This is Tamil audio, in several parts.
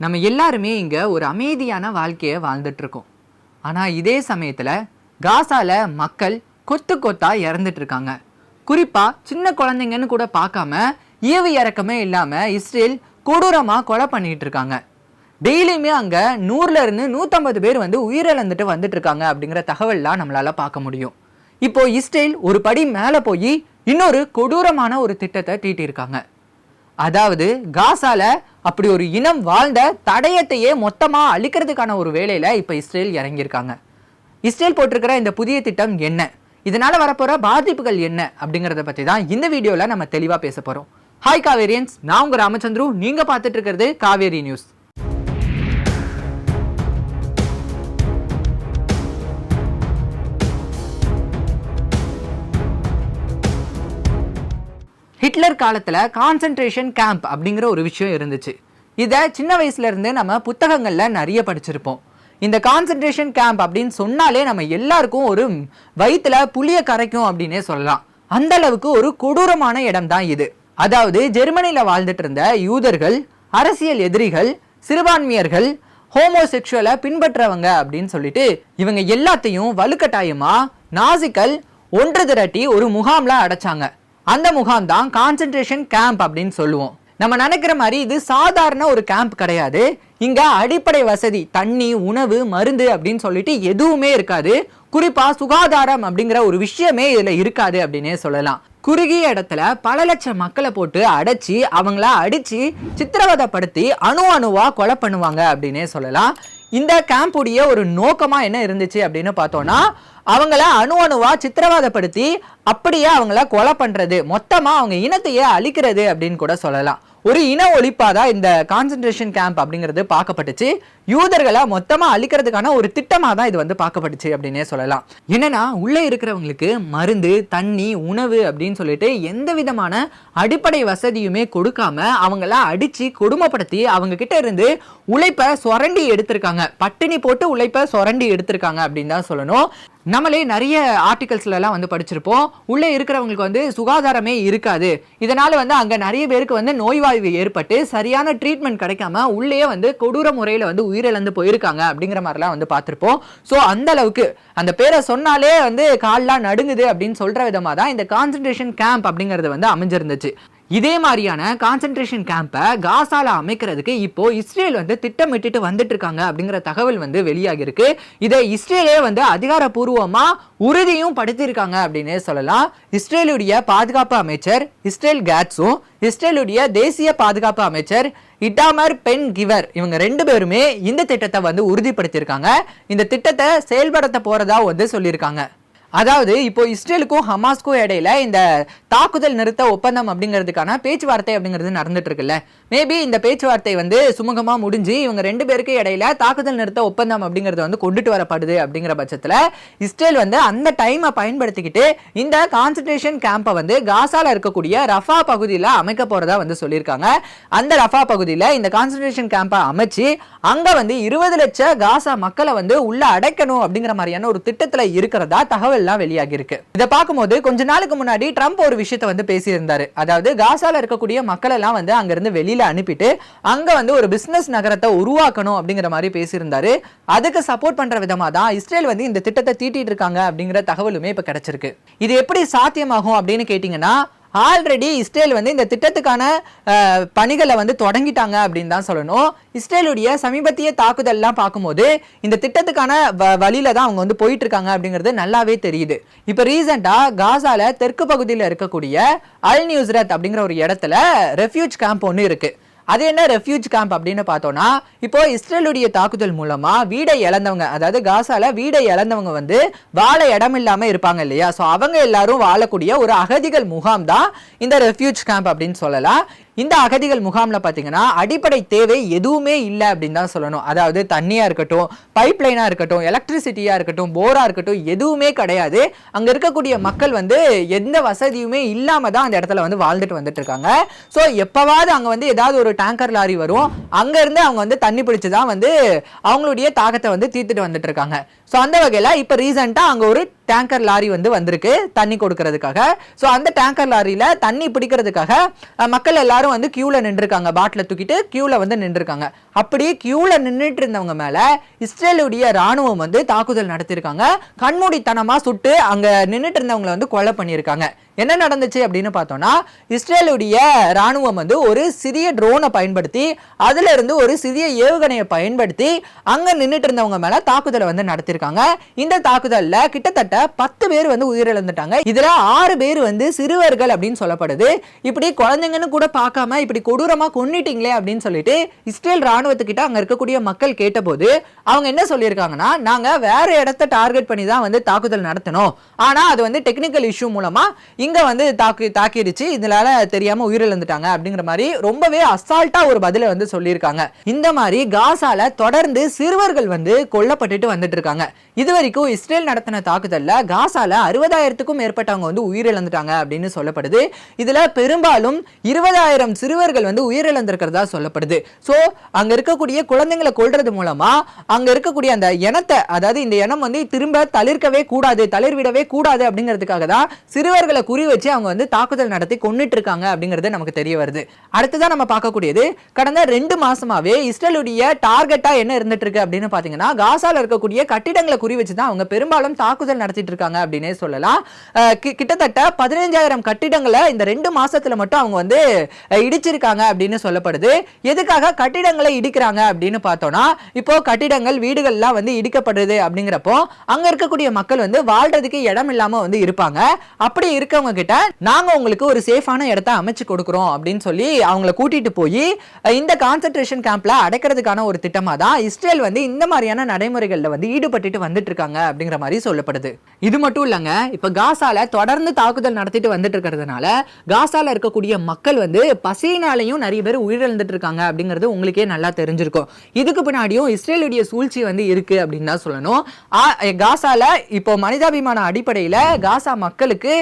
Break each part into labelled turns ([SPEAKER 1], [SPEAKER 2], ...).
[SPEAKER 1] நம்ம எல்லாருமே இங்கே ஒரு அமைதியான வாழ்க்கையை வாழ்ந்துட்டுருக்கோம் ஆனால் இதே சமயத்தில் காசால மக்கள் கொத்து கொத்தாக இறந்துட்டுருக்காங்க குறிப்பாக சின்ன குழந்தைங்கன்னு கூட பார்க்காம ஈவு இறக்கமே இல்லாமல் இஸ்ரேல் கொடூரமாக கொலை பண்ணிகிட்டு இருக்காங்க டெய்லியுமே அங்கே நூறுலேருந்து நூற்றம்பது பேர் வந்து உயிரிழந்துட்டு வந்துட்டுருக்காங்க அப்படிங்கிற தகவல்லாம் நம்மளால் பார்க்க முடியும். இப்போது இஸ்ரேல் ஒரு படி மேலே போய் இன்னொரு கொடூரமான ஒரு திட்டத்தை தீட்டியிருக்காங்க. அதாவது காசால அப்படி ஒரு இனம் வாழ்ந்த தடயத்தையே மொத்தமாக அழிக்கிறதுக்கான ஒரு வேலையில இப்போ இஸ்ரேல் இறங்கியிருக்காங்க. இஸ்ரேல் போட்டிருக்கிற இந்த புதிய திட்டம் என்ன? இதனால வரப்போற பாதிப்புகள் என்ன? அப்படிங்கறத பத்தி தான் இந்த வீடியோல நம்ம தெளிவா பேச போறோம். ஹாய் காவேரியன்ஸ் நான் உங்க ராமச்சந்திரு. நீங்க பார்த்துட்டு இருக்கிறது காவேரி நியூஸ். ஹிட்லர் காலத்தில் கான்சென்ட்ரேஷன் கேம்ப் அப்படிங்கிற ஒரு விஷயம் இருந்துச்சு. இதை சின்ன வயசுலேருந்து நம்ம புத்தகங்களில் நிறைய படிச்சிருப்போம். இந்த கான்சென்ட்ரேஷன் கேம்ப் அப்படின்னு சொன்னாலே நம்ம எல்லாருக்கும் ஒரு வயிற்றுல புளிய கரைக்கும் அப்படின்னே சொல்லலாம். அந்த அளவுக்கு ஒரு கொடூரமான இடம் தான் இது. அதாவது ஜெர்மனியில் வாழ்ந்துட்டு இருந்த யூதர்கள் அரசியல் எதிரிகள் சிறுபான்மையர்கள் ஹோமோசெக்ஷுவலை பின்பற்றவங்க அப்படின்னு சொல்லிட்டு இவங்க எல்லாத்தையும் வலுக்கட்டாயமாக நாசிக்கள் ஒன்று திரட்டி ஒரு முகாம்ல அடைச்சாங்க. அந்த முகாம் தான் கான்சென்ட்ரேஷன் கேம்ப் அப்படின்னு சொல்லுவோம். நம்ம நினைக்கிற மாதிரி இது சாதாரண ஒரு கேம்ப் கிடையாது. இங்க அடிப்படை வசதி தண்ணி உணவு மருந்து அப்படின்னு சொல்லிட்டு எதுவுமே இருக்காது. குறிப்பா சுகாதாரம் அப்படிங்கிற ஒரு விஷயமே இதுல இருக்காது அப்படின்னே சொல்லலாம். குறுகிய இடத்துல பல லட்சம் மக்களை போட்டு அடைச்சி அவங்கள அடிச்சு சித்திரவதைப்படுத்தி அணு அணுவா கொலை பண்ணுவாங்க அப்படின்னே சொல்லலாம். இந்த கேம்புடைய ஒரு நோக்கமாக என்ன இருந்துச்சு அப்படின்னு பார்த்தோன்னா அவங்கள அணு அணுவா சித்திரவதைப்படுத்தி அப்படியே அவங்கள கொலை பண்ணுறது மொத்தமாக அவங்க இனத்தையே அழிக்கிறது அப்படின்னு கூட சொல்லலாம். ஒரு இன ஒழிப்பாக தான் இந்த கான்சென்ட்ரேஷன் கேம்ப் அப்படிங்கிறது பார்க்கப்பட்டுச்சு. யூதர்களை மொத்தமாக அழிக்கிறதுக்கான ஒரு திட்டமாக தான் இது வந்து பார்க்கப்பட்டுச்சு அப்படின்னே சொல்லலாம். என்னன்னா உள்ளே இருக்கிறவங்களுக்கு மருந்து தண்ணி உணவு அப்படின்னு சொல்லிட்டு எந்த விதமான அடிப்படை வசதியுமே கொடுக்காம அவங்கள அடித்து கொடுமைப்படுத்தி அவங்க கிட்ட இருந்து உழைப்பை சுரண்டி எடுத்திருக்காங்க. பட்டினி போட்டு உழைப்பை சுரண்டி எடுத்திருக்காங்க அப்படின்னு தான் சொல்லணும். நம்மளே நிறைய ஆர்டிகல்ஸ்லலாம் வந்து படிச்சிருப்போம். உள்ளே இருக்கிறவங்களுக்கு வந்து சுகாதாரமே இருக்காது. இதனால் வந்து அங்கே நிறைய பேருக்கு வந்து நோய்வாய்வு ஏற்பட்டு சரியான ட்ரீட்மெண்ட் கிடைக்காம உள்ளே வந்து கொடூர முறையில் வந்து உயிரிழந்து போயிருக்காங்க அப்படிங்கிற மாதிரிலாம் வந்து பார்த்துருப்போம். ஸோ அந்த அளவுக்கு அந்த பேரை சொன்னாலே வந்து கால்லாம் நடுங்குது அப்படின்னு சொல்கிற விதமாக தான் இந்த கான்சன்ட்ரேஷன் கேம்ப் அப்படிங்கிறது வந்து அமைஞ்சிருந்துச்சு. இதே மாதிரியான கான்சென்ட்ரேஷன் கேம்பை காசால அமைக்கிறதுக்கு இப்போ இஸ்ரேல் வந்து திட்டமிட்டுட்டு வந்துட்டு இருக்காங்க அப்படிங்கிற தகவல் வந்து வெளியாகிருக்கு இதை இஸ்ரேலே வந்து அதிகாரப்பூர்வமாக உறுதியும் படுத்தியிருக்காங்க அப்படின்னே சொல்லலாம். இஸ்ரேலுடைய பாதுகாப்பு அமைச்சர் இஸ்ரேல் கேட்ஸும் இஸ்ரேலுடைய தேசிய பாதுகாப்பு அமைச்சர் இட்டாமர் பென் கிவர் இவங்க ரெண்டு பேருமே இந்த திட்டத்தை வந்து உறுதிப்படுத்தியிருக்காங்க. இந்த திட்டத்தை செயல்படுத்த போறதா வந்து சொல்லியிருக்காங்க. அதாவது இப்போ இஸ்ரேலுக்கும் ஹமாஸ்க்கும் இடையில இந்த தாக்குதல் நிறுத்த ஒப்பந்தம் அப்படிங்கிறதுக்கான பேச்சுவார்த்தை அப்படிங்கிறது நடந்துட்டு இருக்குல்ல. மேபி இந்த பேச்சுவார்த்தை வந்து சுமூகமா முடிஞ்சு இவங்க ரெண்டு பேருக்கு இடையில தாக்குதல் நிறுத்த ஒப்பந்தம் அப்படிங்கிறது வந்து கொண்டுட்டு வரப்படுது அப்படிங்கிற பட்சத்துல இஸ்ரேல் வந்து அந்த டைமை பயன்படுத்திக்கிட்டு இந்த கான்சன்ட்ரேஷன் கேம்பை வந்து காசால இருக்கக்கூடிய ரஃபா பகுதியில் அமைக்க போறதா வந்து சொல்லியிருக்காங்க. அந்த ரஃபா பகுதியில் இந்த கான்சன்ட்ரேஷன் கேம்பை அமைச்சு அங்க வந்து இருபது லட்சம் காசா மக்களை வந்து உள்ள அடைக்கணும் அப்படிங்கிற மாதிரியான ஒரு திட்டத்துல இருக்கிறதா தகவல் தகவல்லாம் வெளியாகியிருக்கு. இதை பார்க்கும்போது கொஞ்ச நாளுக்கு முன்னாடி ட்ரம்ப் ஒரு விஷயத்தை வந்து பேசியிருந்தாரு. அதாவது காசால இருக்கக்கூடிய மக்கள் எல்லாம் வந்து அங்கிருந்து வெளியில அனுப்பிட்டு அங்க வந்து ஒரு பிசினஸ் நகரத்தை உருவாக்கணும் அப்படிங்கிற மாதிரி பேசியிருந்தாரு. அதுக்கு சப்போர்ட் பண்ற விதமா தான் இஸ்ரேல் வந்து இந்த திட்டத்தை தீட்டிட்டு இருக்காங்க அப்படிங்கிற தகவலுமே இப்ப கிடைச்சிருக்கு. இது எப்படி சாத்தியமாகும் அப்படின்னு கேட்டீங்கன்னா ஆல்ரெடி இஸ்ரேல் வந்து இந்த திட்டத்துக்கான பணிகளை வந்து தொடங்கிட்டாங்க அப்படின்னு தான் சொல்லணும். இஸ்ரேலுடைய சமீபத்திய தாக்குதல்லாம் பார்க்கும்போது இந்த திட்டத்துக்கான வ- வழியில தான் அவங்க வந்து போயிட்டு இருக்காங்க அப்படிங்கிறது நல்லாவே தெரியுது. இப்போ ரீசெண்டாக காசால தெற்கு பகுதியில் இருக்கக்கூடிய அல் நியூஸ்ரத் அப்படிங்கிற ஒரு இடத்துல ரெஃப்யூஜ் கேம்ப் ஒன்று இருக்குது அது என்ன ரெஃப்யூஜ் கேம்ப் அப்படின்னு பார்த்தோம்னா இப்போ இஸ்ரேலுடைய தாக்குதல் மூலமா வீடை இழந்தவங்க அதாவது காசால வீடை இழந்தவங்க வந்து வாழ இடம் இல்லாம இருப்பாங்க இல்லையா? ஸோ அவங்க எல்லாரும் வாழக்கூடிய ஒரு அகதிகள் முகாம் தான் இந்த ரெஃப்யூஜ் கேம்ப் அப்படின்னு சொல்லலாம். இந்த அகதிகள் முகாம்ல பார்த்தீங்கன்னா அடிப்படை தேவை எதுவுமே இல்லை அப்படின்னு தான் சொல்லணும். அதாவது தண்ணியாக இருக்கட்டும் பைப் லைனாக இருக்கட்டும் எலக்ட்ரிசிட்டியாக இருக்கட்டும் போராக இருக்கட்டும் எதுவுமே கிடையாது. அங்கே இருக்கக்கூடிய மக்கள் வந்து எந்த வசதியுமே இல்லாமல் தான் அந்த இடத்துல வந்து வாழ்ந்துட்டு வந்துட்டு இருக்காங்க. ஸோ எப்போவாவது அங்கே வந்து ஏதாவது ஒரு டேங்கர் லாரி வரும். அங்கேருந்து அவங்க வந்து தண்ணி பிடிச்சி தான் வந்து அவங்களுடைய தாகத்தை வந்து தீர்த்துட்டு வந்துட்டு இருக்காங்க. ஸோ அந்த வகையில் இப்போ ரீசெண்டாக அங்கே ஒரு டேங்கர் லாரி வந்து வந்திருக்கு தண்ணி கொடுக்கறதுக்காக. ஸோ அந்த டேங்கர் லாரியில் தண்ணி பிடிக்கிறதுக்காக மக்கள் எல்லாரும் வந்து க்யூவில் நின்றுருக்காங்க. பாட்டில தூக்கிட்டு க்யூவில் வந்து நின்றுருக்காங்க. அப்படி க்யூவில் நின்றுட்டு இருந்தவங்க மேலே இஸ்ரேலுடைய ராணுவம் வந்து தாக்குதல் நடத்தியிருக்காங்க கண்மூடித்தனமாக சுட்டு அங்கே நின்றுட்டு இருந்தவங்களை வந்து கொலை பண்ணியிருக்காங்க. என்ன நடந்துச்சு அப்படின்னு பார்த்தோம்னா இஸ்ரேலுடைய ராணுவம் வந்து ஒரு சிறிய ட்ரோனை பயன்படுத்தி அதுல இருந்து ஒரு சிறிய ஏவுகணையை பயன்படுத்தி அங்க நின்றுட்டு இருந்தவங்க மேல தாக்குதலை வந்து நடத்தியிருக்காங்க இந்த தாக்குதல்ல கிட்டத்தட்ட பத்து பேர் வந்து உயிரிழந்துட்டாங்க. இதுல ஆறு பேர் வந்து சிறுவர்கள் அப்படின்னு சொல்லப்படுது. இப்படி குழந்தைங்கன்னு கூட பார்க்காம இப்படி கொடூரமா கொன்னிட்டீங்களே அப்படின்னு சொல்லிட்டு இஸ்ரேல் ராணுவத்துக்கிட்ட அங்க இருக்கக்கூடிய மக்கள் கேட்டபோது அவங்க என்ன சொல்லியிருக்காங்கன்னா நாங்க வேற இடத்த டார்கெட் பண்ணி தான் வந்து தாக்குதல் நடத்தணும். ஆனா அது வந்து டெக்னிக்கல் இஷ்யூ மூலமா இங்கே வந்து தாக்கி தாக்கிடுச்சு. இதனால தெரியாமல் உயிரிழந்துட்டாங்க அப்படிங்கிற மாதிரி ரொம்பவே அசால்ட்டாக ஒரு பதிலை வந்து சொல்லியிருக்காங்க. இந்த மாதிரி காசால தொடர்ந்து சிறுவர்கள் வந்து கொல்லப்பட்டுட்டு வந்துட்டு இருக்காங்க இது வரைக்கும் இஸ்ரேல் நடத்தின தாக்குதலில் காசால அறுபதாயிரத்துக்கும் மேற்பட்டவங்க வந்து உயிரிழந்துட்டாங்க அப்படின்னு சொல்லப்படுது. இதில் பெரும்பாலும் இருபதாயிரம் சிறுவர்கள் வந்து உயிரிழந்திருக்கிறதா சொல்லப்படுது. ஸோ அங்கே இருக்கக்கூடிய குழந்தைங்களை கொள்றது மூலமாக அங்கே இருக்கக்கூடிய அந்த இனத்தை அதாவது இந்த இனம் வந்து திரும்ப தளிர்க்கவே கூடாது தளிர்விடவே கூடாது அப்படிங்கிறதுக்காக தான் சிறுவர்களை குறி வச்சு அவங்க வந்து தாக்குதல் நடத்தி கொண்டுட்டு இருக்காங்க அப்படிங்கிறது நமக்கு தெரிய வருது. அடுத்ததான் நம்ம பார்க்கக்கூடியது கடந்த ரெண்டு மாசமாவே இஸ்ரேலுடைய டார்கெட்டா என்ன இருந்துட்டு இருக்கு அப்படின்னு பாத்தீங்கன்னா காசால இருக்கக்கூடிய கட்டிடங்களை குறி வச்சு தான் அவங்க பெரும்பாலும் தாக்குதல் நடத்திட்டு இருக்காங்க அப்படின்னே சொல்லலாம். கிட்டத்தட்ட பதினைஞ்சாயிரம் கட்டிடங்களை இந்த ரெண்டு மாசத்துல மட்டும் அவங்க வந்து இடிச்சிருக்காங்க அப்படின்னு சொல்லப்படுது. எதுக்காக கட்டிடங்களை இடிக்கிறாங்க அப்படின்னு பார்த்தோம்னா இப்போ கட்டிடங்கள் வீடுகள்லாம் வந்து இடிக்கப்படுது அப்படிங்கிறப்போ அங்க இருக்கக்கூடிய மக்கள் வந்து வாழ்றதுக்கு இடம் இல்லாம வந்து இருப்பாங்க. அப்படி இருக்கவங்க கிட்ட நாங்க உங்களுக்கு ஒரு சேஃபான இடத்த அமைச்சு கொடுக்குறோம் அப்படின்னு சொல்லி அவங்கள கூட்டிட்டு போய் இந்த கான்சன்ட்ரேஷன் கேம்ப்ல அடைக்கிறதுக்கான ஒரு திட்டமா தான் இஸ்ரேல் வந்து இந்த மாதிரியான நடைமுறைகள்ல வந்து ஈடுபட்டுட்டு வந்துட்டு இருக்காங்க அப்படிங்கிற மாதிரி சொல்லப்படுது. இது மட்டும் இல்லைங்க இப்ப காசால தொடர்ந்து தாக்குதல் நடத்திட்டு வந்துட்டு இருக்கிறதுனால காசால இருக்கக்கூடிய மக்கள் வந்து பசியினாலையும் நிறைய பேர் உயிரிழந்துட்டு இருக்காங்க அப்படிங்கிறது உங்களுக்கே நல்லா தெரிஞ்சிருக்கும். இதுக்கு பின்னாடியும் இஸ்ரேலுடைய சூழ்ச்சி வந்து இருக்கு அப்படின்னு தான் சொல்லணும். காசால இப்போ மனிதாபிமான அடிப்படையில காசா மக்களுக்கு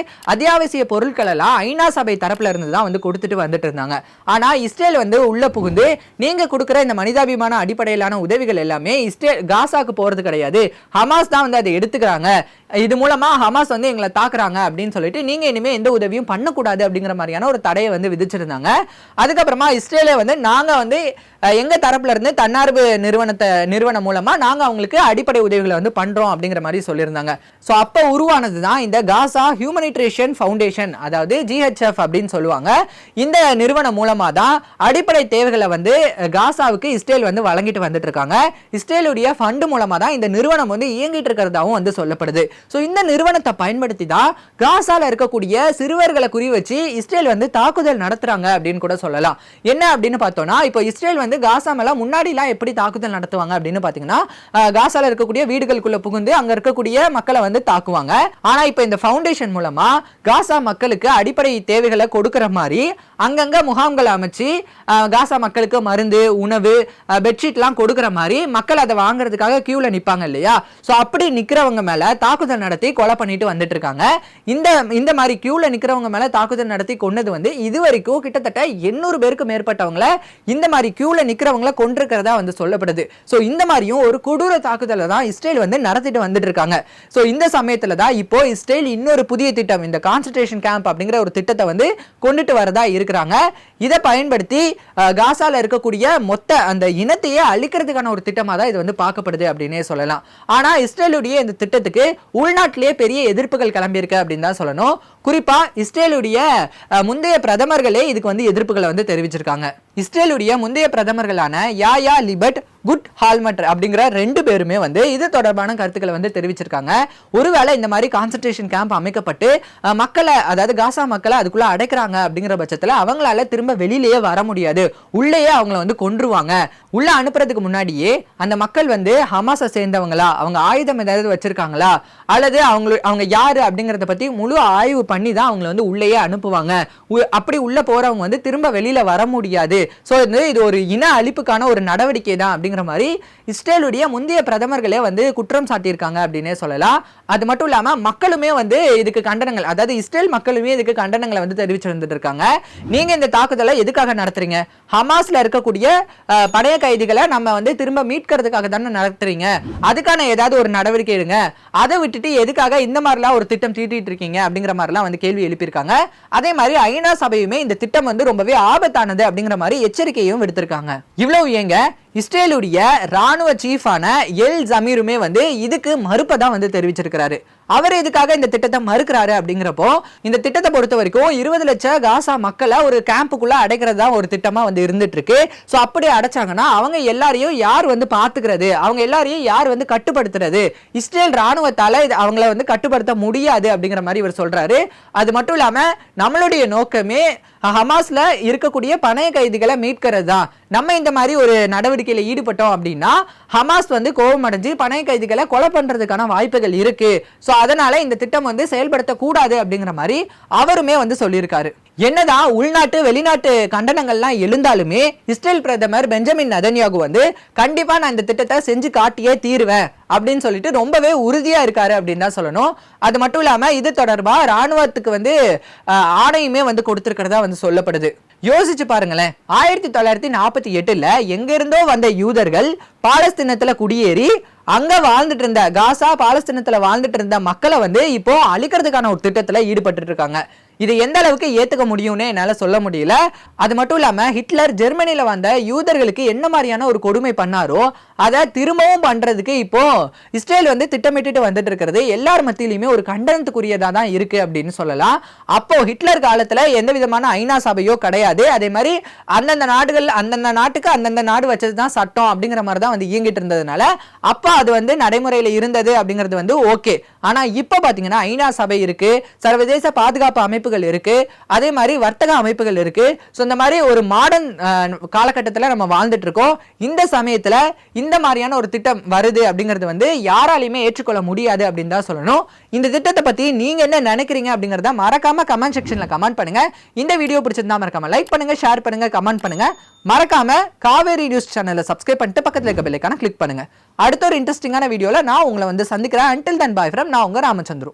[SPEAKER 1] அத்தியாவசிய பொருட்கள் எல்லாம் ஐநா சபை தரப்புல இருந்து தான் வந்து கொடுத்துட்டு வந்துட்டு இருந்தாங்க. ஆனா இஸ்ரேல் வந்து உள்ள புகுந்து நீங்க கொடுக்குற இந்த மனிதாபிமான அடிப்படையிலான உதவிகள் எல்லாமே இஸ்ரேல் காசாக்கு போறது கிடையாது. ஹமாஸ் தான் வந்து அதை எடுத்துக்கிறாங்க. இது மூலமா ஹமாஸ் வந்து எங்களை தாக்குறாங்க அப்படின்னு சொல்லிட்டு நீங்க இனிமே எந்த உதவியும் பண்ணக்கூடாது அப்படிங்கிற மாதிரியான ஒரு தடையை வந்து விதிச்சிருந்தாங்க. அதுக்கப்புறமா இஸ்ரேலே வந்து நாங்க வந்து எங்கள் எங்க தரப்புல இருந்து தன்னார்வ நிறுவனத்தை நிறுவனம் மூலமாக நாங்க அவங்களுக்கு அடிப்படை உதவிகளை வந்து பண்றோம் அப்படிங்கிற மாதிரி சொல்லியிருந்தாங்க. ஸோ அப்போ உருவானது தான் இந்த காசா ஹியூமனிட்ரேஷன் ஃபவுண்டேஷன் அதாவது ஜிஹெச்எஃப் அப்படின்னு சொல்லுவாங்க. இந்த நிறுவனம் மூலமா தான் அடிப்படை தேவைகளை வந்து காசாவுக்கு இஸ்ரேல் வந்து வழங்கிட்டு வந்துட்டு இருக்காங்க. இஸ்ரேலுடைய ஃபண்டு மூலமா தான் இந்த நிறுவனம் வந்து இயங்கிட்டு இருக்கிறதாவும் வந்து சொல்லப்படுது. ஸோ இந்த நிறுவனத்தை பயன்படுத்தி தான் காசால இருக்கக்கூடிய சிறுவர்களை குறி வச்சு இஸ்ரேல் வந்து தாக்குதல் நடத்துறாங்க அப்படின்னு கூட சொல்லலாம். என்ன அப்படின்னு பார்த்தோம்னா இப்போ இஸ்ரேல் வந்து காசா மேல முன்னாடிலாம் எப்படி தாக்குதல் நடத்துவாங்க அப்படின்னு பார்த்தீங்கன்னா காசாவில் இருக்கக்கூடிய வீடுகளுக்குள்ள புகுந்து அங்க இருக்கக்கூடிய மக்களை வந்து தாக்குவாங்க. ஆனால் இப்போ இந்த ஃபவுண்டேஷன் மூலமாக காசா மக்களுக்கு அடிப்படை தேவைகளை கொடுக்கிற மாதிரி அங்கங்கே முகாம்கள் அமைச்சு காசா மக்களுக்கு மருந்து உணவு பெட்ஷீட்லாம் கொடுக்கிற மாதிரி மக்கள் அதை வாங்குறதுக்காக கியூவில் நிப்பாங்க இல்லையா? ஸோ அப்படி நிக்கிறவங்க மேல தாக்குதல் நடத்தி கொலை பண்ணிட்டு வந்துட்டு இருக்காங்க. இந்த இந்த மாதிரி கியூல நிக்கிறவங்க மேல தாக்குதல் நடத்தி கொண்டது வந்து இது வரைக்கும் கிட்டத்தட்ட எண்ணூறு பேருக்கு மேற்பட்டவங்களை இந்த மாதிரி கியூவில் நிற்கிறவங்கள கொண்டிருக்கிறதா வந்து சொல்லப்படுது. ஸோ இந்த மாதிரியும் ஒரு கொடூர தாக்குதலை தான் இஸ்ரேல் வந்து நடத்திட்டு வந்துட்டு இருக்காங்க ஸோ இந்த சமயத்தில் தான் இப்போ இஸ்ரேல் இன்னொரு புதிய திட்டம் இந்த கான்சன்ட்ரேஷன் கேம்ப் அப்படிங்கிற ஒரு திட்டத்தை வந்து கொண்டுட்டு வரதா இருக்கிறாங்க. இதை பயன்படுத்தி காசாவில் இருக்கக்கூடிய மொத்த அந்த இனத்தையே அழிக்கிறதுக்கான ஒரு திட்டமாக தான் இது வந்து பார்க்கப்படுது அப்படின்னே சொல்லலாம். ஆனால் இஸ்ரேலுடைய இந்த திட்டத்துக்கு உள்நாட்டிலேயே பெரிய எதிர்ப்புகள் கிளம்பியிருக்கு அப்படின்னு தான் சொல்லணும். குறிப்பாக இஸ்ரேலுடைய முந்தைய பிரதமர்களே இதுக்கு வந்து எதிர்ப்புகளை வந்து தெரிவிச்சிருக்காங்க. இஸ்ரேலுடைய முந்தைய பிரதமர்களான யாயா லிபர்ட் குட் ஹால்மட் அப்படிங்கிற ரெண்டு பேருமே வந்து இது தொடர்பான கருத்துக்களை வந்து தெரிவிச்சிருக்காங்க. ஒருவேளை இந்த மாதிரி கான்சன்ட்ரேஷன் கேம்ப் அமைக்கப்பட்டு மக்களை அதாவது காசா மக்களை அதுக்குள்ள அடைக்கிறாங்க அப்படிங்கிற பட்சத்துல அவங்களால திரும்ப வெளியிலேயே வர முடியாது. உள்ளேயே அவங்கள வந்து கொன்றுவாங்க. உள்ள அனுப்புறதுக்கு முன்னாடியே அந்த மக்கள் வந்து ஹமாஸை சேர்ந்தவங்களா? அவங்க ஆயுதம் ஏதாவது வச்சிருக்காங்களா? அல்லது அவங்க அவங்க யாரு அப்படிங்கறத பத்தி முழு ஆய்வு பண்ணி தான் அவங்கள வந்து உள்ளேயே அனுப்புவாங்க. உ- அப்படி உள்ள போறவங்க வந்து திரும்ப வெளியில வர முடியாது. ஸோ இது ஒரு இன அழிப்புக்கான ஒரு நடவடிக்கை தான் அப்படிங்கிற அப்படிங்கிற மாதிரி இஸ்ரேலுடைய முந்தைய பிரதமர்களே வந்து குற்றம் சாட்டியிருக்காங்க அப்படின்னே சொல்லலாம். அது மட்டும் இல்லாமல் மக்களுமே வந்து இதுக்கு கண்டனங்கள் அதாவது இஸ்ரேல் மக்களுமே இதுக்கு கண்டனங்களை வந்து தெரிவிச்சிருந்துட்டு இருக்காங்க நீங்கள் இந்த தாக்குதலை எதுக்காக நடத்துறீங்க? ஹமாஸில் இருக்கக்கூடிய பழைய கைதிகளை நம்ம வந்து திரும்ப மீட்கிறதுக்காக தானே நடத்துறீங்க? அதுக்கான ஏதாவது ஒரு நடவடிக்கை எடுங்க. அதை விட்டுட்டு எதுக்காக இந்த மாதிரிலாம் ஒரு திட்டம் தீட்டிட்டு இருக்கீங்க அப்படிங்கிற மாதிரிலாம் வந்து கேள்வி எழுப்பியிருக்காங்க. அதே மாதிரி ஐநா சபையுமே இந்த திட்டம் வந்து ரொம்பவே ஆபத்தானது அப்படிங்கிற மாதிரி எச்சரிக்கையும் விடுத்திருக்காங்க. இவ்வளவு ஏங்க? இஸ்ரேலுடைய ராணுவ சீஃபான எல் ஜமீருமே வந்து இதுக்கு மறுப்பை தான் வந்து தெரிவிச்சிருக்கிறாரு. அவர் எதுக்காக இந்த திட்டத்தை மறுக்கிறாரு அப்படிங்கிறப்போ இந்த திட்டத்தை பொறுத்த வரைக்கும் இருபது லட்சம் காசா மக்களை ஒரு கேம்புக்குள்ள அடைக்கிறது தான் ஒரு திட்டமா வந்து இருந்துட்டு இருக்கு ஸோ அப்படி அடைச்சாங்கன்னா அவங்க எல்லாரையும் யார் வந்து பாத்துக்கிறது? அவங்க எல்லாரையும் யார் வந்து கட்டுப்படுத்துறது? இஸ்ரேல் ராணுவத்தால அவங்கள வந்து கட்டுப்படுத்த முடியாது அப்படிங்கிற மாதிரி இவர் சொல்றாரு. அது மட்டும் இல்லாம நம்மளுடைய நோக்கமே ஹமாஸ்ல இருக்கக்கூடிய பணைய கைதிகளை மீட்கிறது தான் நம்ம இந்த மாதிரி ஒரு நடவடிக்கையில ஈடுபட்டோம் அப்படின்னா ஹமாஸ் வந்து கோபம் அடைஞ்சு பணைய கைதிகளை கொலை பண்றதுக்கான வாய்ப்புகள் இருக்கு. ஸோ அதனால இந்த திட்டம் வந்து செயல்படுத்தக்கூடாது அப்படிங்கிற மாதிரி அவருமே வந்து சொல்லியிருக்காரு. என்னதான் உள்நாட்டு வெளிநாட்டு கண்டனங்கள்லாம் எழுந்தாலுமே இஸ்ரேல் பிரதமர் பெஞ்சமின் நதன்யாகு வந்து கண்டிப்பா நான் இந்த திட்டத்தை செஞ்சு காட்டியே தீருவேன் அப்படின்னு சொல்லிட்டு ரொம்பவே உறுதியா இருக்காரு அப்படின்னு தான் சொல்லணும். அது மட்டும் இல்லாம இது தொடர்பா ராணுவத்துக்கு வந்து ஆணையுமே வந்து கொடுத்திருக்கிறதா வந்து சொல்லப்படுது. யோசிச்சு பாருங்களேன். ஆயிரத்தி தொள்ளாயிரத்தி நாற்பத்தி எட்டுல எங்க இருந்தோ வந்த யூதர்கள் பாலஸ்தீனத்துல குடியேறி அங்க வாழ்ந்துட்டு இருந்த காசா பாலஸ்தீனத்துல வாழ்ந்துட்டு இருந்த மக்களை வந்து இப்போ அழிக்கிறதுக்கான ஒரு திட்டத்துல ஈடுபட்டு இருக்காங்க. இதை எந்த அளவுக்கு ஏற்றுக்க முடியும்னு என்னால் சொல்ல முடியல. அது மட்டும் இல்லாமல் ஹிட்லர் ஜெர்மனியில் வந்த யூதர்களுக்கு என்ன மாதிரியான ஒரு கொடுமை பண்ணாரோ அதை திரும்பவும் பண்ணுறதுக்கு இப்போ இஸ்ரேல் வந்து திட்டமிட்டுட்டு வந்துட்டு இருக்கிறது. எல்லார் மத்தியிலையுமே ஒரு கண்டனத்துக்குரியதாக தான் இருக்குது அப்படின்னு சொல்லலாம். அப்போ ஹிட்லர் காலத்தில் எந்த விதமான ஐநா சபையோ கிடையாது. அதே மாதிரி அந்தந்த நாடுகள் அந்தந்த நாட்டுக்கு அந்தந்த நாடு வச்சது தான் சட்டம் அப்படிங்கிற மாதிரி தான் வந்து இயங்கிட்டு இருந்ததுனால அப்போ அது வந்து நடைமுறையில் இருந்தது அப்படிங்கிறது வந்து ஓகே. ஆனால் இப்போ பார்த்தீங்கன்னா ஐநா சபை இருக்குது சர்வதேச பாதுகாப்பு அமைப்பு அமைப்புகள் இருக்கு. அதே மாதிரி வர்த்தக அமைப்புகள் இருக்குது ஸோ இந்த மாதிரி ஒரு மாடர்ன் காலகட்டத்தில் நம்ம வாழ்ந்துட்டு இருக்கோம். இந்த சமயத்தில் இந்த மாதிரியான ஒரு திட்டம் வருது அப்படிங்கிறது வந்து யாராலையுமே ஏற்றுக்கொள்ள முடியாது அப்படின்னு தான் சொல்லணும். இந்த திட்டத்தை பற்றி நீங்கள் என்ன நினைக்கிறீங்க அப்படிங்கறத மறக்காமல் கமெண்ட் செக்ஷனில் கமெண்ட் பண்ணுங்கள் இந்த வீடியோ பிடிச்சிருந்தா மறக்காமல் லைக் பண்ணுங்கள் ஷேர் பண்ணுங்கள் கமெண்ட் பண்ணுங்கள் மறக்காம காவேரி நியூஸ் சேனலை சப்ஸ்கிரைப் பண்ணிட்டு பக்கத்தில் இருக்க பெல்லைக்கான கிளிக் பண்ணுங்க. அடுத்த ஒரு இன்ட்ரெஸ்டிங்கான வீடியோவில் நான் உங்களை வந்து சந்திக்கிறேன். அன்டில் தன் பாய் ஃப்ரம் நான் உங்கள் ராமச்சந்திரு